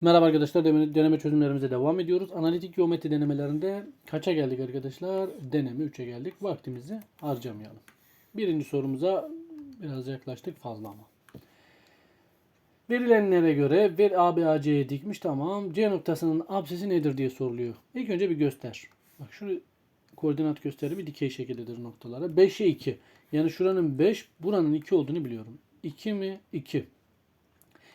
Merhaba arkadaşlar deneme, çözümlerimize devam ediyoruz. Analitik geometri denemelerinde kaça geldik arkadaşlar? Deneme 3'e geldik. Vaktimizi harcamayalım. Birinci sorumuza biraz yaklaştık fazla ama. Verilenlere göre ver ABAC'ye dikmiş tamam. C noktasının absisi nedir diye soruluyor. İlk önce bir göster. Bak şu koordinat gösteri bir dikey şekildedir noktalara. 5'e 2. Yani şuranın 5 buranın 2 olduğunu biliyorum. 2 mi? 2.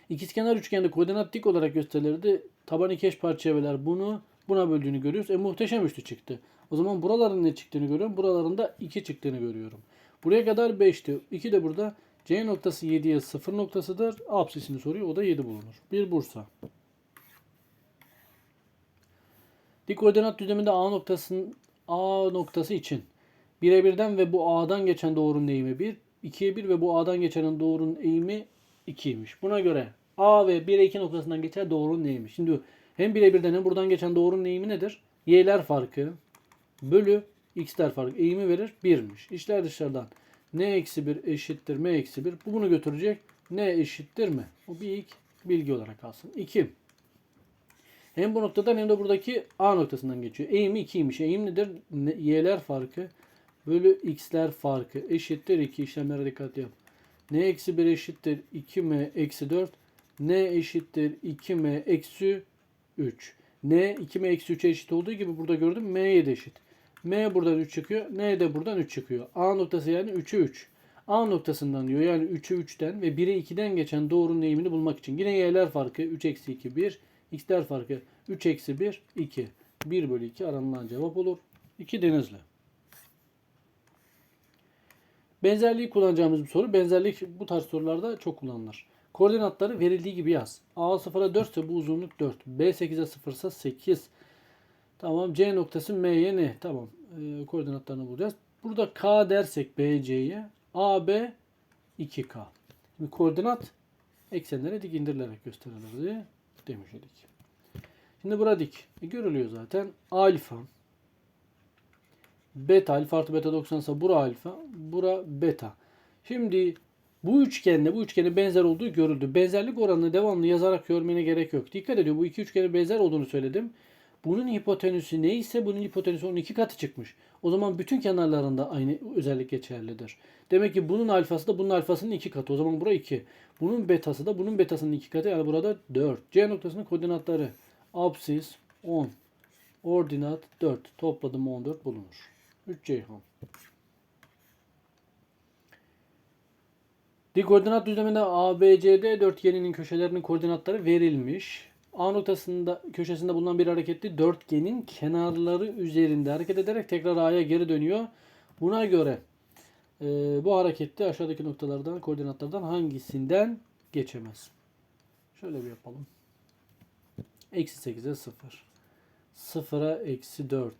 İkizkenar üçgende koordinat dik olarak gösterilirdi. Taban iki eş parçaya böler. Bunu buna böldüğünü görüyoruz. E muhteşem üçlü çıktı. O zaman buraların ne çıktığını görüyorum. Buraların da 2 çıktığını görüyorum. Buraya kadar 5'ti. 2 de burada. C noktası 7'ye 0 noktasıdır. Apsisini soruyor. O da 7 bulunur. Bir Bursa. Dik koordinat düzleminde A noktasının A noktası için 1'e 1'den ve bu A'dan geçen doğrunun eğimi 1, 2'ye 1 ve bu A'dan geçenin doğrunun eğimi 2'ymiş. Buna göre A ve 1'e 2 noktasından geçen doğrunun eğimi. Şimdi hem 1'e 1'den hem buradan geçen doğrunun eğimi nedir? Y'ler farkı bölü x'ler farkı eğimi verir 1'miş. İşler dışarıdan n eksi 1 eşittir m eksi 1. Bu bunu götürecek. n eşittir mi? O bir ilk bilgi olarak kalsın. 2. Hem bu noktadan hem de buradaki A noktasından geçiyor. Eğimi 2'ymiş. Eğim nedir? Ne- Y'ler farkı bölü x'ler farkı eşittir 2. İşlemlere dikkat yap. N eksi 1 eşittir 2m eksi 4. n eşittir 2m eksi 3. n 2m eksi 3'e eşit olduğu gibi burada gördüm m'ye de eşit. m buradan 3 çıkıyor. n de buradan 3 çıkıyor. A noktası yani 3'e 3. A noktasından diyor yani 3'e 3'ten ve 1'e 2'den geçen doğrunun eğimini bulmak için. Yine y'ler farkı 3 eksi 2 1. x'ler farkı 3 eksi 1 2. 1 bölü 2 aranılan cevap olur. 2 denizli. Benzerliği kullanacağımız bir soru. Benzerlik bu tarz sorularda çok kullanılır. Koordinatları verildiği gibi yaz. A 0'a 4 ise bu uzunluk 4. B 8'e 0 ise 8. Tamam. C noktası M'ye ne? Tamam. Ee, koordinatlarını bulacağız. Burada K dersek BC'ye AB 2K. Şimdi koordinat eksenlere dik indirilerek gösterilirdi demiş idik. Şimdi burada dik. E, görülüyor zaten. Alfa beta alfa artı beta 90 ise bura alfa, bura beta. Şimdi bu üçgenle bu üçgene benzer olduğu görüldü. Benzerlik oranını devamlı yazarak görmene gerek yok. Dikkat ediyor bu iki üçgene benzer olduğunu söyledim. Bunun hipotenüsü neyse bunun hipotenüsü onun iki katı çıkmış. O zaman bütün kenarlarında aynı özellik geçerlidir. Demek ki bunun alfası da bunun alfasının iki katı. O zaman bura 2. Bunun betası da bunun betasının iki katı. Yani burada 4. C noktasının koordinatları absis 10. Ordinat 4. Topladım 14 bulunur. 3 Ceyhan. Dik koordinat düzleminde ABCD dörtgeninin köşelerinin koordinatları verilmiş. A noktasında köşesinde bulunan bir hareketli dörtgenin kenarları üzerinde hareket ederek tekrar A'ya geri dönüyor. Buna göre e, bu harekette aşağıdaki noktalardan koordinatlardan hangisinden geçemez? Şöyle bir yapalım. Eksi 8'e 0. 0'a eksi 4.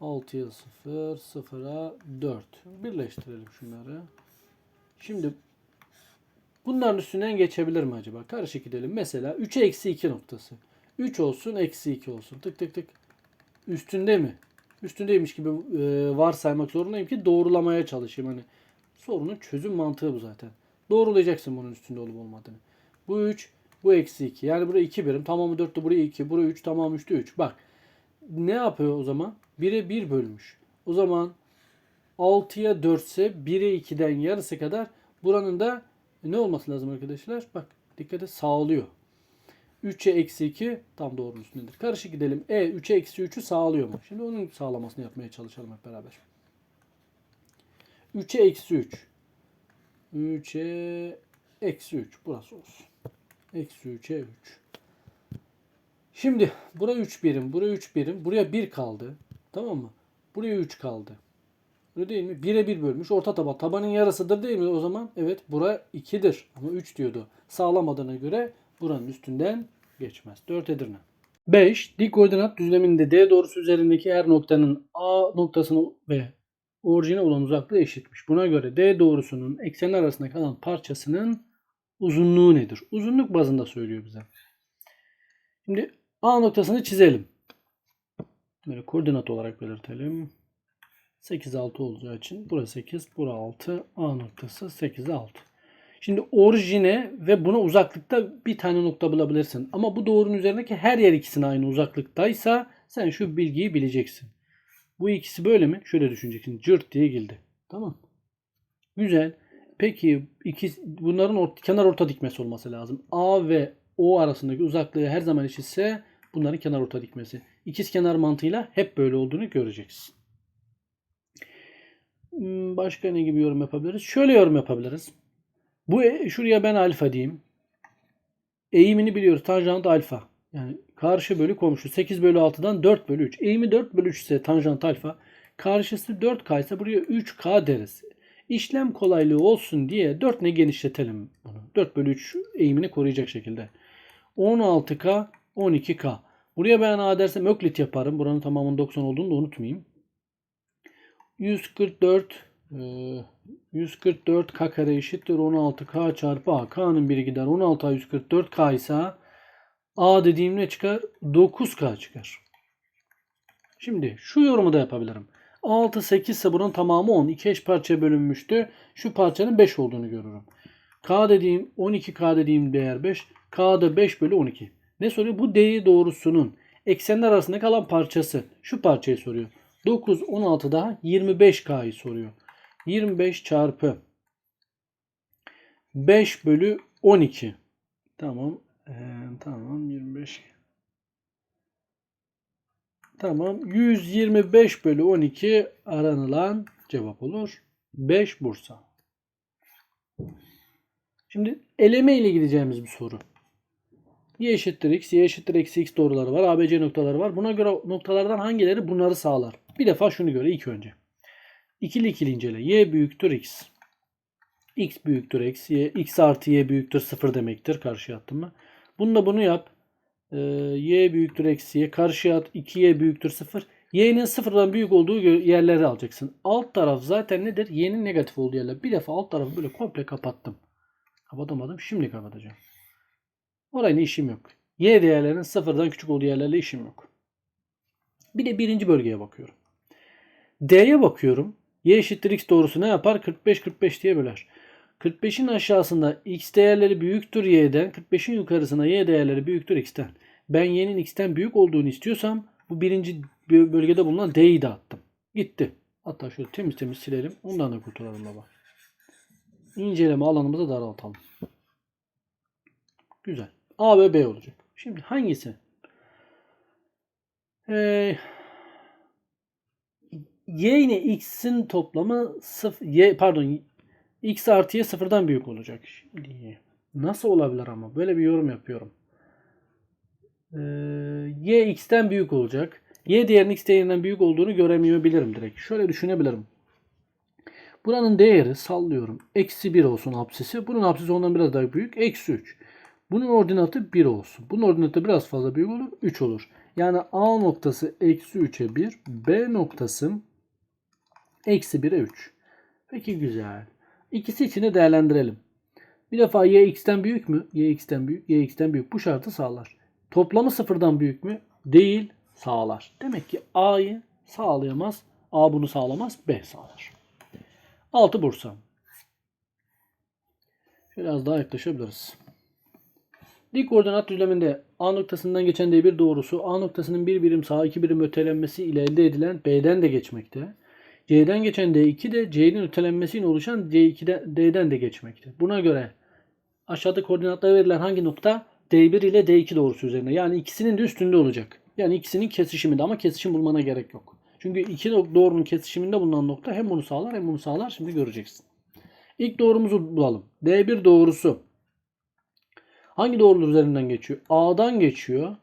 6'ya 0, 0'a 4. Birleştirelim şunları. Şimdi bunların üstünden geçebilir mi acaba? Karışık gidelim. Mesela 3'e eksi 2 noktası. 3 olsun, eksi 2 olsun. Tık tık tık. Üstünde mi? Üstündeymiş gibi e, varsaymak zorundayım ki doğrulamaya çalışayım. Hani sorunun çözüm mantığı bu zaten. Doğrulayacaksın bunun üstünde olup olmadığını. Bu 3, bu eksi 2. Yani buraya 2 birim. Tamamı 4'tü buraya 2. Buraya 3, tamamı 3'te 3. Bak ne yapıyor o zaman? 1'e 1 bölmüş. O zaman 6'ya 4 ise 1'e 2'den yarısı kadar buranın da ne olması lazım arkadaşlar? Bak dikkat et sağlıyor. 3'e eksi 2 tam doğrunun üstündedir. Karışık gidelim. E 3'e eksi 3'ü sağlıyor mu? Şimdi onun sağlamasını yapmaya çalışalım hep beraber. 3'e eksi 3. 3'e eksi 3. Burası olsun. Eksi 3'e 3. Şimdi buraya 3 birim, buraya 3 birim, buraya 1 kaldı. Tamam mı? Buraya 3 kaldı. Öyle değil mi? 1'e 1 bölmüş. Orta taban. Tabanın yarısıdır değil mi o zaman? Evet. Bura 2'dir. Ama 3 diyordu. Sağlamadığına göre buranın üstünden geçmez. 4 Edirne. 5. Dik koordinat düzleminde D doğrusu üzerindeki her noktanın A noktasına ve orijine olan uzaklığı eşitmiş. Buna göre D doğrusunun eksenler arasında kalan parçasının uzunluğu nedir? Uzunluk bazında söylüyor bize. Şimdi A noktasını çizelim. Böyle koordinat olarak belirtelim. 8 6 olacağı için burası 8, bura 6, A noktası 8 6. Şimdi orijine ve buna uzaklıkta bir tane nokta bulabilirsin. Ama bu doğrunun üzerindeki her yer ikisine aynı uzaklıktaysa sen şu bilgiyi bileceksin. Bu ikisi böyle mi? Şöyle düşüneceksin. Cırt diye geldi. Tamam. Güzel. Peki iki, bunların ort- kenar orta dikmesi olması lazım. A ve O arasındaki uzaklığı her zaman eşitse bunların kenar orta dikmesi. İkiz kenar mantığıyla hep böyle olduğunu göreceksin. Hmm, Başka ne gibi yorum yapabiliriz? Şöyle yorum yapabiliriz. Bu e- şuraya ben alfa diyeyim. Eğimini biliyoruz. Tanjant alfa. Yani karşı bölü komşu. 8 bölü 6'dan 4 bölü 3. Eğimi 4 bölü 3 ise tanjant alfa. Karşısı 4K ise buraya 3K deriz. İşlem kolaylığı olsun diye 4 ne genişletelim bunu. 4 bölü 3 eğimini koruyacak şekilde. 16K 12K. Buraya ben A dersem öklit yaparım. Buranın tamamının 90 olduğunu da unutmayayım. 144 e, 144 k kare eşittir 16k çarpı a. K'nın biri gider. 16a 144 k ise a dediğim ne çıkar? 9k çıkar. Şimdi şu yorumu da yapabilirim. 6 8 ise bunun tamamı 10. İki eş parçaya bölünmüştü. Şu parçanın 5 olduğunu görürüm. K dediğim 12K dediğim değer 5. K da 5 bölü 12. Ne soruyor? Bu D doğrusunun eksenler arasında kalan parçası. Şu parçayı soruyor. 9, 16 daha 25K'yı soruyor. 25 çarpı 5 bölü 12. Tamam. Ee, tamam 25. Tamam. 125 bölü 12 aranılan cevap olur. 5 Bursa. Şimdi eleme ile gideceğimiz bir soru. Y eşittir x, y eşittir eksi x doğruları var. ABC noktaları var. Buna göre noktalardan hangileri bunları sağlar? Bir defa şunu göre ilk önce. İkili ikili incele. Y büyüktür x. X büyüktür x. Y, x artı y büyüktür 0 demektir. Karşıya attım mı? Bununla bunu yap. Ee, y büyüktür eksi y. Karşıya at. 2y büyüktür 0. Y'nin sıfırdan büyük olduğu yerleri alacaksın. Alt taraf zaten nedir? Y'nin negatif olduğu yerler. Bir defa alt tarafı böyle komple kapattım. Kapatamadım. Şimdi kapatacağım. Orayla işim yok. Y değerlerinin sıfırdan küçük olduğu yerlerle işim yok. Bir de birinci bölgeye bakıyorum. D'ye bakıyorum. Y eşittir x doğrusu ne yapar? 45 45 diye böler. 45'in aşağısında x değerleri büyüktür y'den. 45'in yukarısına y değerleri büyüktür x'ten. Ben y'nin x'ten büyük olduğunu istiyorsam bu birinci bö- bölgede bulunan d'yi de attım. Gitti. Hatta şöyle temiz temiz silelim. Ondan da kurtulalım baba. İnceleme alanımızı daraltalım. Güzel. A ve B olacak. Şimdi hangisi? Ee, y ile x'in toplamı sıf y pardon x artı y sıfırdan büyük olacak. Şimdi nasıl olabilir ama böyle bir yorum yapıyorum. Ee, y x'ten büyük olacak. Y değerinin x değerinden büyük olduğunu göremeyebilirim direkt. Şöyle düşünebilirim. Buranın değeri sallıyorum. Eksi 1 olsun apsisi. Bunun apsisi ondan biraz daha büyük. Eksi 3. Bunun ordinatı 1 olsun. Bunun ordinatı biraz fazla büyük olur. 3 olur. Yani A noktası eksi 3'e 1. B noktası eksi 1'e 3. Peki güzel. İkisi için de değerlendirelim. Bir defa y x'ten büyük mü? y x'ten büyük. y x'ten büyük. Bu şartı sağlar. Toplamı sıfırdan büyük mü? Değil. Sağlar. Demek ki A'yı sağlayamaz. A bunu sağlamaz. B sağlar. 6 Bursa. Biraz daha yaklaşabiliriz. Dik koordinat düzleminde A noktasından geçen D1 doğrusu A noktasının bir birim sağa iki birim ötelenmesi ile elde edilen B'den de geçmekte. C'den geçen D2 de C'nin ötelenmesiyle oluşan C2'den D'den de geçmekte. Buna göre aşağıda koordinatlara verilen hangi nokta D1 ile D2 doğrusu üzerinde. Yani ikisinin de üstünde olacak. Yani ikisinin kesişiminde ama kesişim bulmana gerek yok. Çünkü iki doğrunun kesişiminde bulunan nokta hem bunu sağlar hem bunu sağlar. Şimdi göreceksin. İlk doğrumuzu bulalım. D1 doğrusu hangi doğrular üzerinden geçiyor? A'dan geçiyor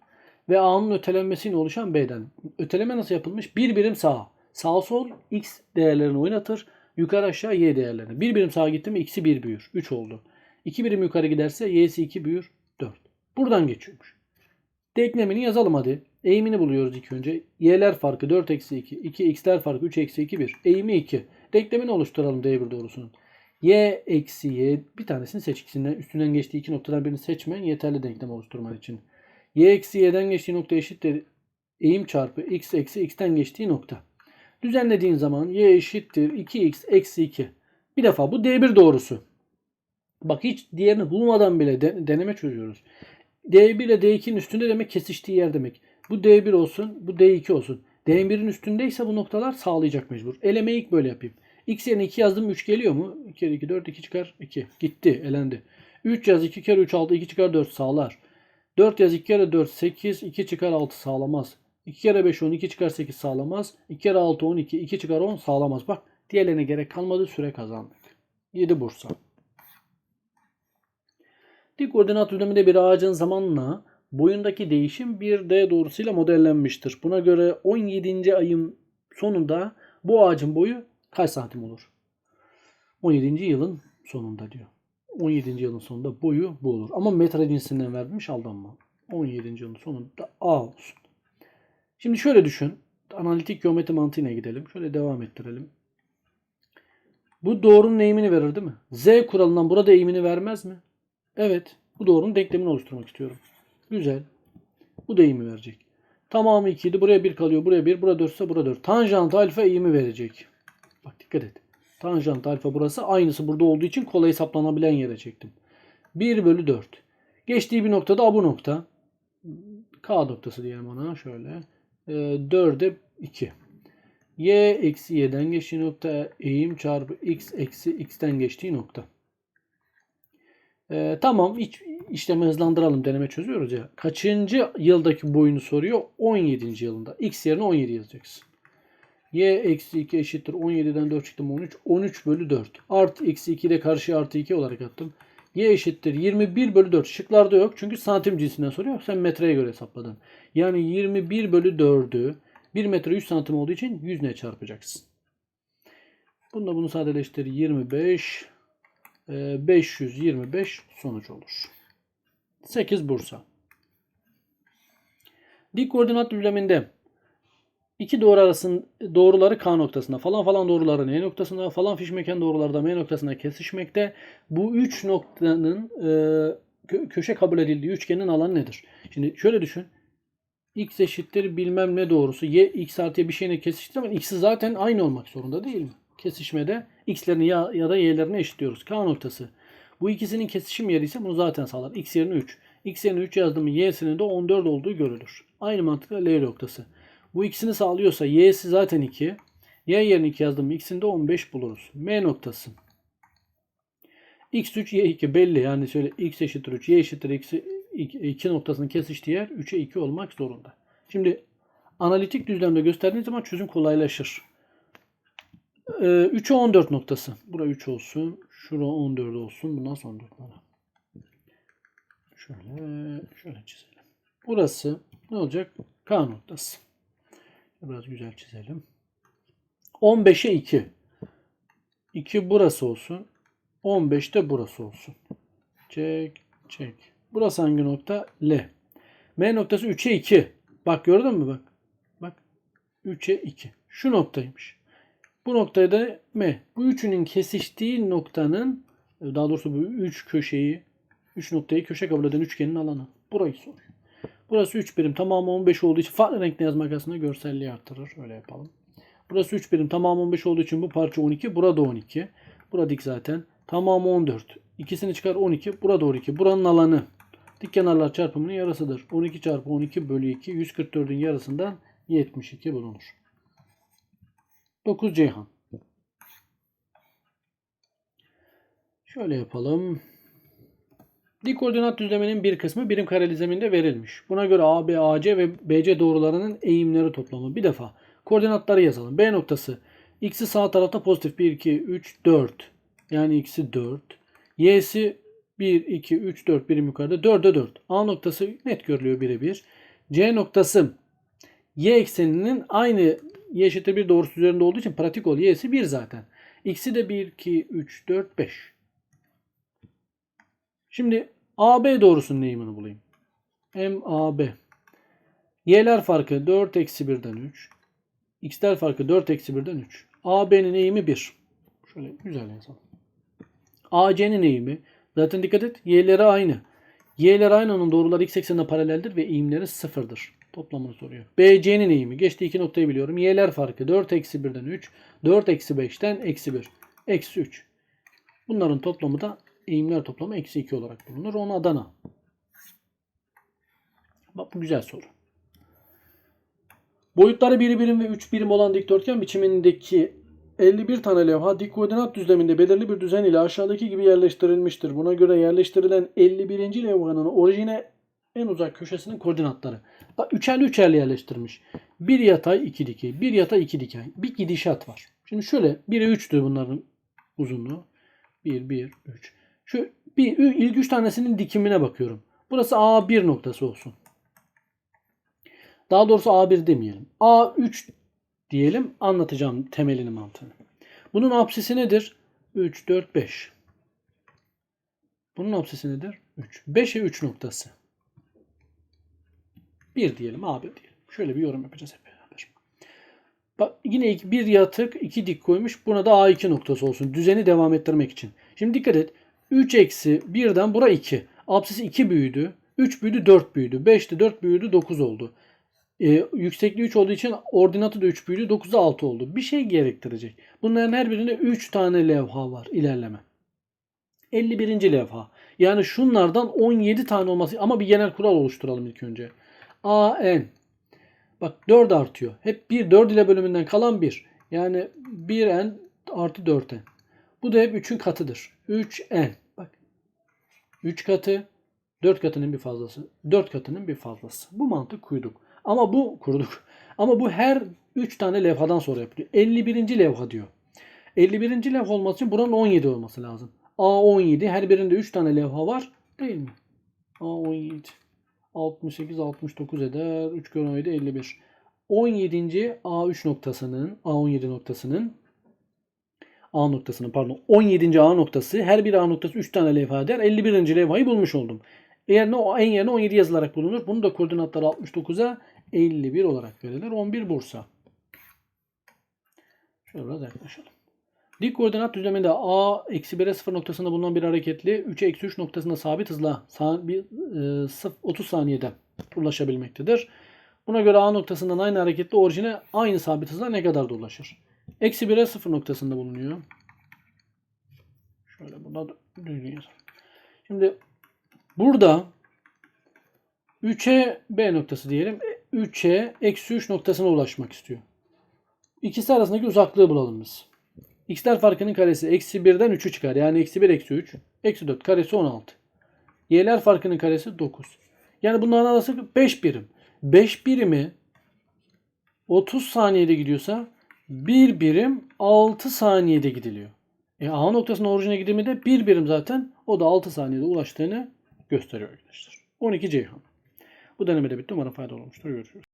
ve A'nın ötelenmesiyle oluşan B'den. Öteleme nasıl yapılmış? Bir birim sağa. Sağ sol x değerlerini oynatır. Yukarı aşağı y değerlerini. Bir birim sağa gitti mi x'i 1 büyür. 3 oldu. 2 birim yukarı giderse y'si 2 büyür. 4. Buradan geçiyormuş. Denklemini yazalım hadi. Eğimini buluyoruz ilk önce. Y'ler farkı 4 eksi 2. 2 x'ler farkı 3 eksi 2 1. Eğimi 2. Denklemini oluşturalım D1 doğrusunun. Y eksi y bir tanesini seç ikisinden. Üstünden geçtiği iki noktadan birini seçmen yeterli denklem oluşturman için. Y eksi y'den geçtiği nokta eşittir. Eğim çarpı x eksi x'ten geçtiği nokta. Düzenlediğin zaman y eşittir 2x eksi 2. Bir defa bu D1 doğrusu. Bak hiç diğerini bulmadan bile de- deneme çözüyoruz. D1 ile D2'nin üstünde demek kesiştiği yer demek. Bu D1 olsun, bu D2 olsun. D1'in üstündeyse bu noktalar sağlayacak mecbur. Elemeyi ilk böyle yapayım. X yerine 2 yazdım 3 geliyor mu? 2 kere 2 4 2 çıkar 2. Gitti elendi. 3 yaz 2 kere 3 6 2 çıkar 4 sağlar. 4 yaz 2 kere 4 8 2 çıkar 6 sağlamaz. 2 kere 5 10 2 çıkar 8 sağlamaz. 2 kere 6 12 2 çıkar 10 sağlamaz. Bak diğerlerine gerek kalmadı süre kazandık. 7 Bursa. Dik koordinat düzleminde bir ağacın zamanla boyundaki değişim bir D doğrusuyla modellenmiştir. Buna göre 17. ayın sonunda bu ağacın boyu kaç santim olur? 17. yılın sonunda diyor. 17. yılın sonunda boyu bu olur. Ama metre cinsinden vermiş aldanma. 17. yılın sonunda A olsun. Şimdi şöyle düşün. Analitik geometri mantığına gidelim. Şöyle devam ettirelim. Bu doğrunun eğimini verir değil mi? Z kuralından burada eğimini vermez mi? Evet. Bu doğrunun denklemini oluşturmak istiyorum. Güzel. Bu da eğimi verecek. Tamamı 2 idi. Buraya 1 kalıyor. Buraya 1. Burada 4 ise burada 4. Tanjant alfa eğimi verecek. Bak dikkat et. Tanjant alfa burası. Aynısı burada olduğu için kolay hesaplanabilen yere çektim. 1 bölü 4. Geçtiği bir noktada A bu nokta. K noktası diyelim ona. Şöyle. E, 4'e 2. Y eksi y'den geçtiği nokta eğim çarpı x eksi x'ten geçtiği nokta. Ee, tamam iç, işlemi hızlandıralım deneme çözüyoruz ya. Kaçıncı yıldaki boyunu soruyor? 17. yılında. X yerine 17 yazacaksın. Y eksi 2 eşittir 17'den 4 çıktım 13. 13 bölü 4. Artı eksi 2 de karşıya artı 2 olarak attım. Y eşittir 21 bölü 4. Şıklarda yok çünkü santim cinsinden soruyor. Sen metreye göre hesapladın. Yani 21 bölü 4'ü 1 metre 3 santim olduğu için 100 ne çarpacaksın. Bununla bunu sadeleştir. 25 e, 525 sonuç olur. 8 Bursa. Dik koordinat düzleminde iki doğru arasının doğruları K noktasında falan falan doğruları N noktasında falan fişmeken doğruları da M noktasında kesişmekte. Bu üç noktanın e, kö- köşe kabul edildiği üçgenin alanı nedir? Şimdi şöyle düşün. X eşittir bilmem ne doğrusu. Y x artıya bir şeyine kesiştir ama x'i zaten aynı olmak zorunda değil mi? Kesişmede x'lerini ya, ya da y'lerini eşitliyoruz. K noktası. Bu ikisinin kesişim yeri ise bunu zaten sağlar. X yerine 3. X yerine 3 yazdım mı y'sinin de 14 olduğu görülür. Aynı mantıkla L noktası. Bu ikisini sağlıyorsa y'si zaten 2. Y yerine 2 yazdım mı x'in de 15 buluruz. M noktası. x3 y2 belli. Yani şöyle x eşittir 3 y eşittir x 2 noktasının kesiştiği yer 3'e 2 olmak zorunda. Şimdi analitik düzlemde gösterdiğiniz zaman çözüm kolaylaşır. Ee, 3'e 14 noktası. Bura 3 olsun. Şura 14 olsun. Bu nasıl 14 bana? Şöyle, şöyle çizelim. Burası ne olacak? K noktası. Biraz güzel çizelim. 15'e 2. 2 burası olsun. 15 de burası olsun. Çek, çek. Burası hangi nokta? L. M noktası 3'e 2. Bak gördün mü bak. Bak. 3'e 2. Şu noktaymış. Bu noktaya da M. Bu üçünün kesiştiği noktanın daha doğrusu bu üç köşeyi 3 noktayı köşe kabul eden üçgenin alanı. Burayı soruyor. Burası 3 birim. Tamamı 15 olduğu için farklı renkle yazmak aslında görselliği artırır. Öyle yapalım. Burası 3 birim. Tamamı 15 olduğu için bu parça 12. Burada 12. Burada dik zaten. Tamamı 14. İkisini çıkar 12. Burada 12. Buranın alanı dik kenarlar çarpımının yarısıdır. 12 çarpı 12 bölü 2. 144'ün yarısından 72 bulunur. 9 Ceyhan. Şöyle yapalım. Dik koordinat düzleminin bir kısmı birim kare dizleminde verilmiş. Buna göre AB, AC ve BC doğrularının eğimleri toplamı. Bir defa koordinatları yazalım. B noktası x'i sağ tarafta pozitif 1, 2, 3, 4. Yani x'i 4. Y'si 1, 2, 3, 4 birim yukarıda. 4'e 4. A noktası net görülüyor birebir. C noktası y ekseninin aynı y eşittir 1 doğrusu üzerinde olduğu için pratik ol. Y'si 1 zaten. X'i de 1, 2, 3, 4, 5. Şimdi AB doğrusunun eğimini bulayım. MAB. Y'ler farkı 4 eksi 1'den 3. X'ler farkı 4 eksi 1'den 3. AB'nin eğimi 1. Şöyle güzel yazalım. AC'nin eğimi. Zaten dikkat et. Y'leri aynı. Y'ler aynı onun doğruları x eksenine paraleldir ve eğimleri sıfırdır. Toplamını soruyor. BC'nin eğimi. Geçtiği iki noktayı biliyorum. Y'ler farkı 4 eksi 1'den 3. 4 eksi 5'ten eksi 1. Eksi 3. Bunların toplamı da eğimler toplamı eksi 2 olarak bulunur. 10 Adana. Bak bu güzel soru. Boyutları 1 birim ve 3 birim olan dikdörtgen biçimindeki 51 tane levha dik koordinat düzleminde belirli bir düzen ile aşağıdaki gibi yerleştirilmiştir. Buna göre yerleştirilen 51. levhanın orijine en uzak köşesinin koordinatları. Bak üçerli üçerli yerleştirmiş. Bir yatay iki dikey. Bir yatay iki dikey. Bir gidişat var. Şimdi şöyle 1'e 3'tür bunların uzunluğu. 1, 1, 3. Şu bir, ilk üç tanesinin dikimine bakıyorum. Burası A1 noktası olsun. Daha doğrusu A1 demeyelim. A3 diyelim anlatacağım temelini mantığını. Bunun apsisi nedir? 3, 4, 5. Bunun apsisi nedir? 3. 5'e 3 noktası. 1 diyelim A1 diyelim. Şöyle bir yorum yapacağız hep beraber. Bak yine bir yatık iki dik koymuş. Buna da A2 noktası olsun. Düzeni devam ettirmek için. Şimdi dikkat et. 3 eksi 1'den bura 2. Apsisi 2 büyüdü. 3 büyüdü 4 büyüdü. 5'ti 4 büyüdü 9 oldu. Ee, yüksekliği 3 olduğu için ordinatı da 3 büyüdü. 9'a 6 oldu. Bir şey gerektirecek. Bunların her birinde 3 tane levha var ilerleme. 51. levha. Yani şunlardan 17 tane olması ama bir genel kural oluşturalım ilk önce. AN. Bak 4 artıyor. Hep 1 4 ile bölümünden kalan 1. Yani 1n artı 4n. Bu da hep 3'ün katıdır. 3n. Bak. 3 katı 4 katının bir fazlası. 4 katının bir fazlası. Bu mantık kuyduk. Ama bu kurduk. Ama bu her 3 tane levhadan sonra yapılıyor. 51. levha diyor. 51. levha olması için buranın 17 olması lazım. A17 her birinde 3 tane levha var. Değil mi? A17. 68 69 eder. 3 kere 17 51. 17. A3 noktasının A17 noktasının A noktasının pardon 17. A noktası her bir A noktası 3 tane levha eder. 51. levhayı bulmuş oldum. Eğer ne en yerine 17 yazılarak bulunur. Bunu da koordinatları 69'a 51 olarak verilir. 11 Bursa. Şöyle biraz yaklaşalım. Dik koordinat düzleminde A eksi 1'e 0 noktasında bulunan bir hareketli 3 eksi 3 noktasında sabit hızla sa- bir, e, sıf- 30 saniyede ulaşabilmektedir. Buna göre A noktasından aynı hareketli orijine aynı sabit hızla ne kadar da ulaşır? Eksi 1'e 0 noktasında bulunuyor. Şöyle buna düzgün yazalım. Şimdi burada 3'e B noktası diyelim. 3'e eksi 3 noktasına ulaşmak istiyor. İkisi arasındaki uzaklığı bulalım biz. X'ler farkının karesi eksi 1'den 3'ü çıkar. Yani eksi 1 eksi 3. Eksi 4 karesi 16. Y'ler farkının karesi 9. Yani bunların arası 5 birim. 5 birimi 30 saniyede gidiyorsa 1 birim 6 saniyede gidiliyor. E A noktasının orijine gidimi de 1 birim zaten. O da 6 saniyede ulaştığını gösteriyor arkadaşlar. 12 Ceyhan. Bu denemede bitti. Umarım faydalı olmuştur. Görüşürüz.